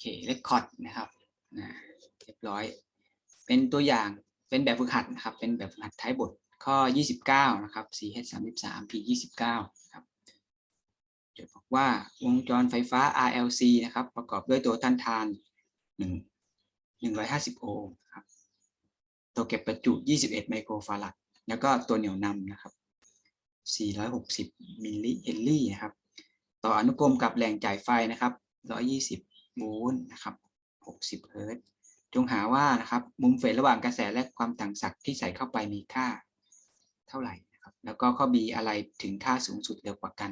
เคเรคคอร์ดนะครับนะเรียบร้อย เป็นตัวอย่างเป็นแบบฝึกหัดนะครับ เป็นแบบฝึกหัดท้ายบทข้อ 29 นะครับ CH 33 P 29ครับจดบอกว่าวงจรไฟฟ้า RLC นะครับ ประกอบด้วยตัวต้านทาน 1 150 โอห์มครับตัวเก็บประจุ 21 ไมโครฟารัดแล้วก็ตัวเหนี่ยวนำนะครับ 460 มิลลิเฮนรี่นะครับ ต่ออนุกรมกับแหล่งจ่ายไฟนะครับ 120 โวลนะครับ 60 เฮิรตซ์จงหาว่านะครับมุมเฟสระหว่างกระแสและความต่างศักย์ที่ใส่เข้าไปมีค่าเท่าไหร่นะครับ แล้วก็ข้อ B อะไรถึงค่าสูงสุดเร็วกว่ากัน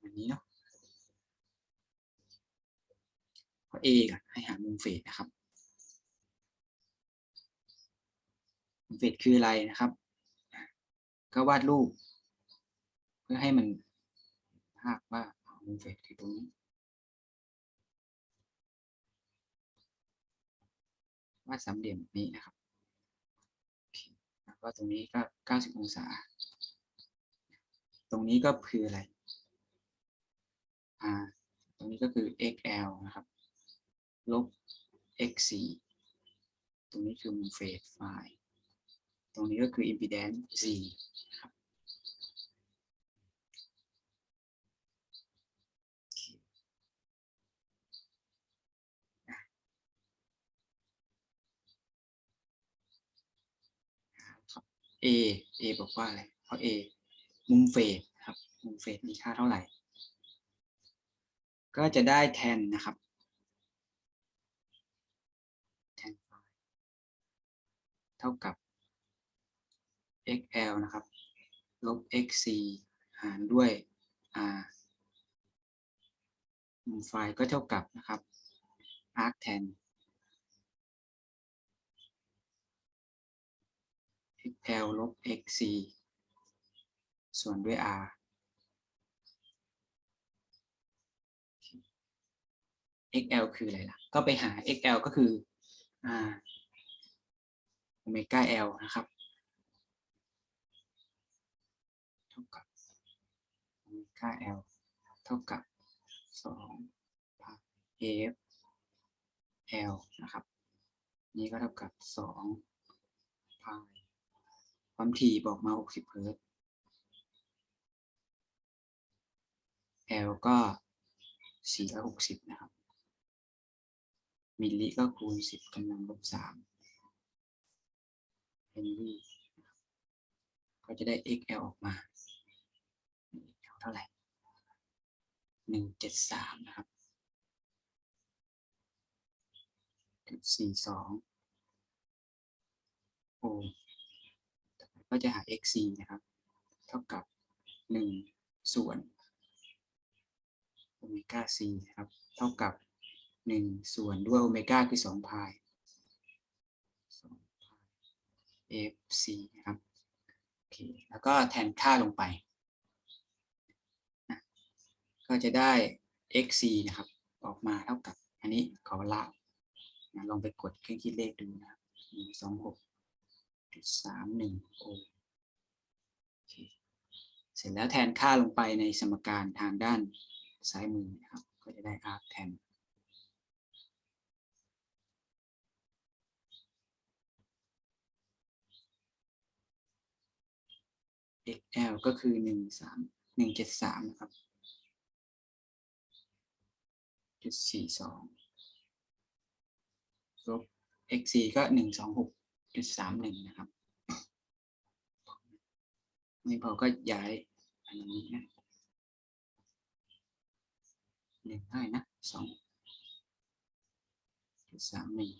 อันนี้เนาะข้อ A ก่อให้หามุมเฟสนะครับมุมเฟสคืออะไรนะครับ ก็วาดรูป เพื่อให้มันภาพว่า เฟสคือตรงนี้วาดสามเหลี่ยมแบบนี้นะครับแล้วก็ตรงนี้ก็90องศา ตรงนี้ก็คืออะไร อ่า ตรงนี้ก็คือ xl นะครับ ลบ xc ตรงนี้คือมุมเฟสไฟล์ ตรงนี้ก็คือ impedance z นะครับโอเคอะครับ A A บอกว่าอะไรเพราะ A มุมเฟสครับ มุมเฟสมีค่าเท่าไหร่ ก็จะได้แทนนะครับแทนเท่ากับ xl นะครับ ลบ xc หารด้วย r มุมไฟก็เท่ากับนะครับ arctan l ลบ xc ส่วนด้วย r xl คืออะไรล่ะ ก็ไปหา xl ก็คือโอเมก้า l นะครับเท่ากับโอเมก้า l เท่ากับสองพาย f l นะครับ นี่ก็เท่ากับสองพาย ความถี่บอกมา 60เฮิรตซ์ L ก็ 460 นะครับ มิลลิก็คูณ 10กำลังลบ3เฮนรี่ก็จะได้ XL ออกมา XL เท่าไหร่ 173 นะครับ42โอห์ ก็จะหา XC นะครับ เท่ากับ 1 ส่วนโอเมก้า c นะครับ เท่ากับ 1 ส่วนด้วยโอเมก้าคือ2พาย2พาย fc นะครับโอเคแล้วก็แทนค่าลงไป ก็จะได้ xc นะครับ ออกมาเท่ากับ อันนี้ขอละลองไปกดเครื่องคิดเลขดูนะครับ1 2 6 3 1โอห์มโอเคเสร็จแล้วแทนค่าลงไปในสมการทางด้านซ้ายมือนะครับ ก็จะได้ arc แทน xl ก็คือหนึ่งสามหนึ่งเจ็ดสามนะครับจุดสี่สองลบ xc ก็หนึ่งสองหก จุดสามหนึ่งนะครับไม่พอก็ย้ายอันนี้นะหนึ่งได้นะสองจุดสามหนึ่ง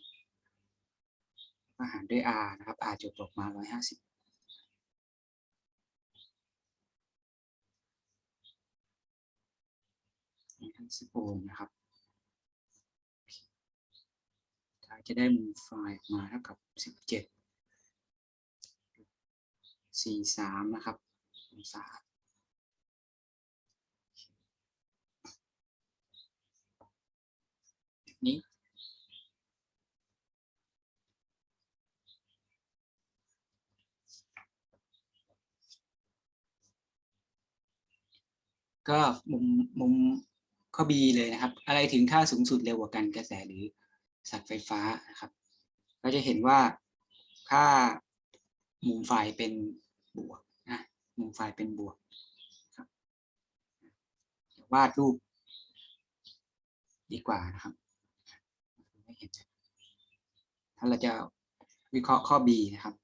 ก็หารด้วย r นะครับ r จุดออกมาร้อยห้าสิบห้าสิบโอห์มนะครับถ้า จะได้มุมไฟล์มาเท่ากับสิบเจ็ดสี่สามนะครับองศานี้ก็มุมมุมข้อ B เลยนะครับ อะไรถึงค่าสูงสุดเร็วกว่ากันกระแสหรือ สัตว์ไฟฟ้านะครับ ก็จะเห็นว่าค่ามุมไฟเป็นบวกนะมุมไฟเป็นบวกครับวาดรูปดีกว่านะครับไม่เห็นถ้าเราจะวิเคราะห์ข้อ B นะครับ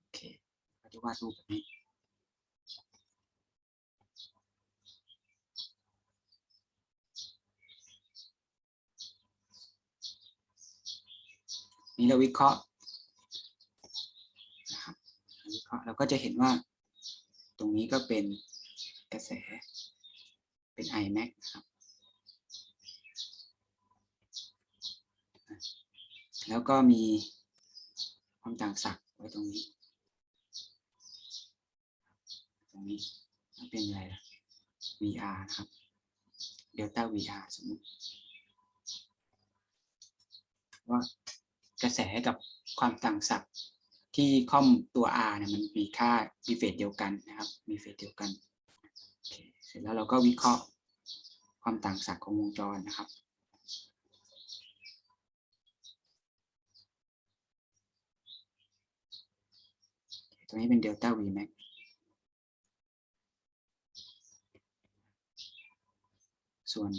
โอเคเราจะวาดรูปแบบนี้ นี่เราวิเคราะห์นะครับวิเคราะห์เราก็จะเห็นว่า ตรงนี้ก็เป็นกระแส เป็น iMac นะครับแล้วก็มีความต่างศักย์ไว้ตรงนี้ ตรงนี้เป็นอะไรล่ะ VR นะครับเดลต้า VR สมมติว่า กระแสกับความต่างศักย์ที่ค่อมตัว R เนี่ยมันมีค่ามีเฟสเดียวกันนะครับ มีเฟสเดียวกันเคเสร็จแล้วเราก็วิเคราะห์ความต่างศักย์ของวงจรนะครับตรงนี้เป็นเดลต้า V max ส่วน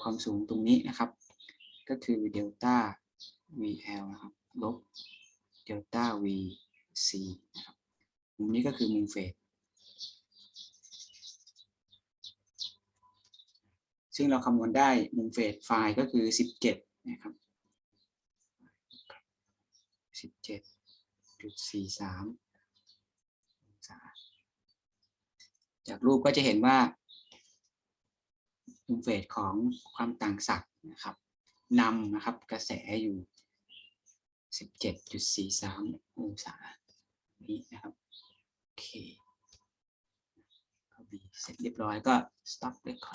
ความสูงตรงนี้นะครับ ก็คือเดลต้า VL นะครับลบเดลต้า VC นะครับมุมนี้ก็คือมุมเฟสซึ่งเราคำนวณได้มุมเฟสไฟล์ก็คือ 17 นะครับ 17.43องศาจากรูปก็จะเห็นว่ามุมเฟสของความต่างศักย์นะครับ นำนะครับกระแสอยู่ 17.43 องศานี้นะครับโอเคเข้า B เสร็จเรียบร้อยก็ stop record